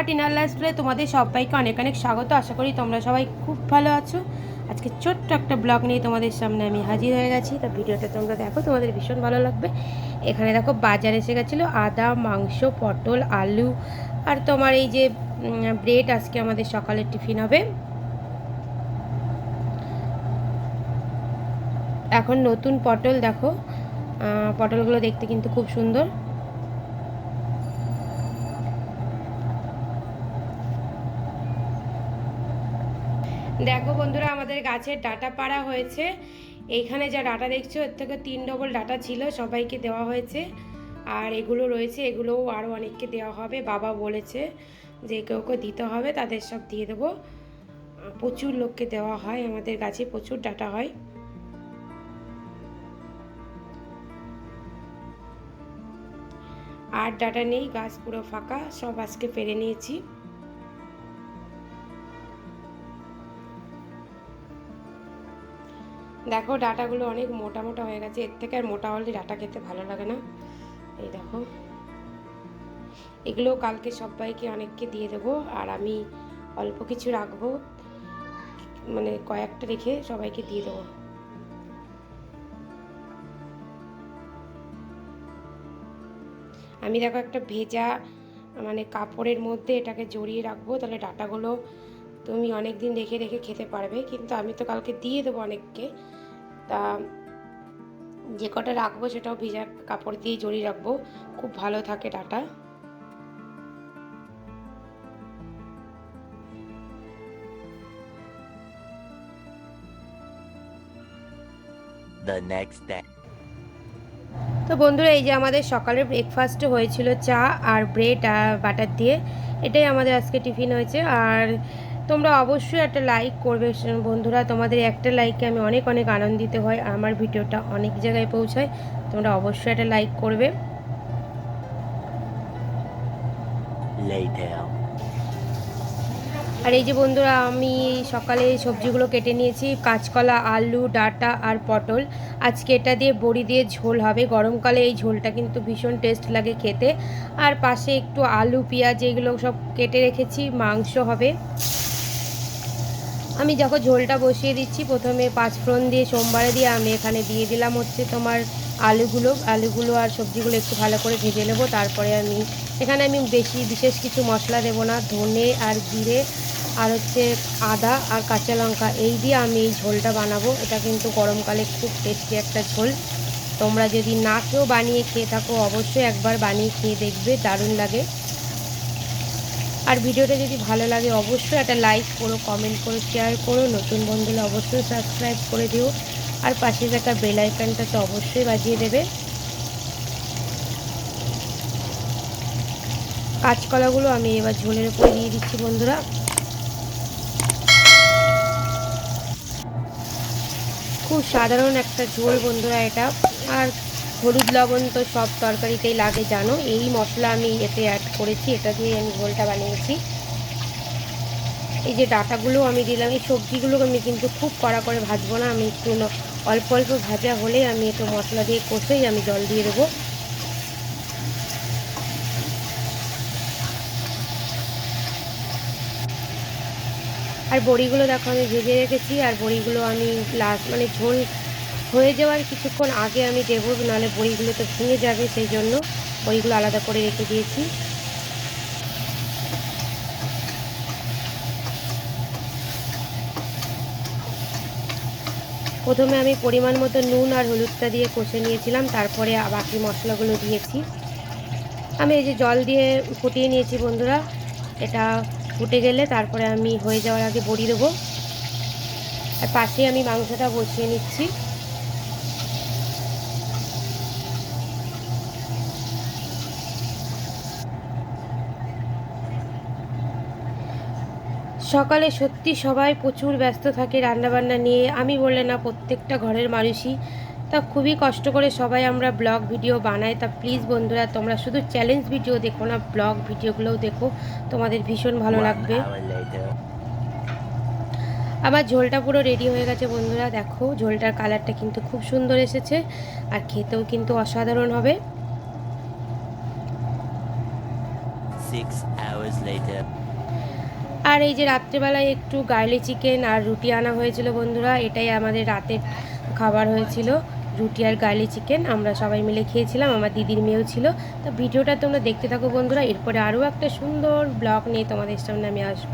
বন্ধুরা টিনার লাইফস্টাইলে তোমাদের সবাইকে অনেক অনেক স্বাগত। আশা করি তোমরা সবাই খুব ভালো আছো। আজকে ছোট্ট একটা ব্লগ নিয়ে তোমাদের সামনে আমি হাজির হয়ে গেছি। তা ভিডিওটা তোমরা দেখো, তোমাদের ভীষণ ভালো লাগবে। এখানে দেখো বাজার এসে গেছিল, আদা, মাংস, পটল, আলু আর তোমার এই যে ব্রেড আজকে আমাদের সকালের টিফিন হবে। এখন নতুন পটল দেখো। পটলগুলো দেখতে কিন্তু খুব সুন্দর। দেখো বন্ধুরা, আমাদের গাছের ডাটা পাড়া হয়েছে। এইখানে যা ডাটা দেখছ, এর থেকে তিন ডবল ডাটা ছিল, সবাইকে দেওয়া হয়েছে। আর এগুলো রয়েছে, এগুলোও আরও অনেককে দেওয়া হবে। বাবা বলেছে যে কেউ কেউ দিতে হবে, তাদের সব দিয়ে দেবো। প্রচুর লোককে দেওয়া হয়, আমাদের গাছে প্রচুর ডাটা হয়। আর ডাটা নেই, গাছ পুরো ফাঁকা, সব আজকে পেরে নিয়েছি। দেখো ডাটাগুলো অনেক মোটা মোটা হয়ে গেছে, এর থেকে আর মোটা হলে ডাটা খেতে ভালো লাগে না। এই দেখো। এগুলো কালকে সবাইকে অনেককে দিয়ে দেবো, আর আমি অল্প কিছু রাখব মানে কয়েকটা রেখে সবাইকে দিয়ে দেবো। আমি দেখো একটা ভেজা মানে কাপড়ের মধ্যে এটাকে জড়িয়ে রাখব, তাহলে ডাটাগুলো তুমি অনেক দিন রেখে রেখে খেতে পারবে কিন্তু আমি তো কালকে দিয়ে দেবো অনেককে। তা যে কটা রাখব সেটাও ভেজা কাপড় দিয়ে জড়িয়ে রাখব। খুব ভালো থাকে ডাটা. তো বন্ধুরা এই যে আমাদের সকালের ব্রেকফাস্ট হয়েছিল চা আর ব্রেড আর বাটার দিয়ে। এটাই আমাদের আজকে টিফিন হয়েছে। আর তোমরা অবশ্যই একটা লাইক করবে বন্ধুরা। তোমাদের একটা লাইকে আমি অনেক অনেক আনন্দিত হই। আর আমার ভিডিওটা অনেক জায়গায় পৌঁছায়। তোমরা অবশ্যই একটা লাইক করবে। আর এই যে বন্ধুরা আমি সকালে সবজিগুলো কেটে নিয়েছি। কাঁচকলা আলু ডাটা আর পটল। আজকে এটা দিয়ে বড়ি দিয়ে ঝোল হবে। গরমকালে এই ঝোলটা কিন্তু ভীষণ টেস্ট লাগে খেতে। আর পাশে একটু আলু পেঁয়াজ এগুলো সব কেটে রেখেছি। মাংস হবে। আমি যখন ঝোলটা বসিয়ে দিচ্ছি। প্রথমে পাঁচফোড়ন দিয়ে সোমবারে দিয়ে আমি এখানে দিয়ে দিলাম হচ্ছে তোমার আলুগুলো। আলুগুলো আর সবজিগুলো একটু ভালো করে ভেজে নেব। তারপরে আমি এখানে আমি বেশি বিশেষ কিছু মশলা দেবো না। ধনে আর জিরে আর হচ্ছে আদা আর কাঁচা লঙ্কা এই দিয়ে আমি এই ঝোলটা বানাবো। এটা কিন্তু গরমকালে খুব টেস্টি একটা ঝোল। তোমরা যদি না কেউ বানিয়ে খেয়ে থাকো, অবশ্যই একবার বানিয়ে খেয়ে দেখবে। দারুণ লাগে। আর ভিডিওটা যদি ভালো লাগে, অবশ্যই একটা লাইক করো কমেন্ট করো শেয়ার করো। নতুন বন্ধুরা অবশ্যই সাবস্ক্রাইব করে দিও। আর পাশে থাকা বেল আইকনটা তো অবশ্যই বাজিয়ে দেবে। কাঁচকলাগুলো আমি এবার ঝোলের উপরে দিয়ে দিচ্ছি বন্ধুরা। খুব সাধারণ একটা ঝোল বন্ধুরা এটা। আর হলুদ লবণ তো সব তরকারিতেই লাগে, জানো? এই মশলা আমি এতে অ্যাড করেছি, এটা দিয়ে আমি ঝোলটা বানিয়েছি। এই যে ডাটাগুলো আমি দিলাম, এই সবজিগুলো আমি কিন্তু খুব কড়া করে ভাজবো না, আমি একটু অল্প অল্প ভাজা হলে আমি একটু মশলা দিয়ে কষেই আমি জল দিয়ে দেবো। আর বড়িগুলো দেখো, আমি ভেজে রেখেছি, আর বড়িগুলো আমি লাস্ট মানে ঝোল হয়ে যাওয়ার কিছুক্ষণ আগে আমি দেবো নাহলে বড়িগুলো তো ভেঙে যাবে, সেই জন্য বড়িগুলো আলাদা করে রেখে দিয়েছি। প্রথমে আমি পরিমাণ মতো নুন আর হলুদটা দিয়ে কষে নিয়েছিলাম, তারপরে বাকি মশলাগুলো দিয়েছি। আমি এই যে জল দিয়ে ফুটিয়ে নিয়েছি বন্ধুরা, এটা ফুটে গেলে তারপরে আমি হয়ে যাওয়ার আগে বড়ি দেবো। আর পাশে আমি মাংসটা বসিয়ে নিচ্ছি। সকালে সত্যি সবাই প্রচুর ব্যস্ত থাকে রান্নাবান্না নিয়ে। আমি বললে না প্রত্যেকটা ঘরের মানুষই। তা খুবই কষ্ট করে সবাই আমরা ব্লগ ভিডিও বানাই। তা প্লিজ বন্ধুরা তোমরা শুধু চ্যালেঞ্জ ভিডিও দেখো না ব্লগ ভিডিওগুলোও দেখো। তোমাদের ভীষণ ভালো লাগবে. আমার ঝোলটা পুরো রেডি হয়ে গেছে বন্ধুরা। দেখো ঝোলটার কালারটা কিন্তু খুব সুন্দর এসেছে। আর খেতেও কিন্তু অসাধারণ হবে। Six hours later. আর এই যে রাত্রেবেলায় একটু গার্লি চিকেন আর রুটি আনা হয়েছিল বন্ধুরা, এটাই আমাদের রাতের খাবার হয়েছিল, রুটি আর গার্লি চিকেন, আমরা সবাই মিলে খেয়েছিলাম, আমার দিদির মেয়েও ছিল। তো ভিডিওটা তোমরা দেখতে থাকো বন্ধুরা, এরপরে আরও একটা সুন্দর ব্লগ নিয়ে তোমাদের সামনে আমি আসব।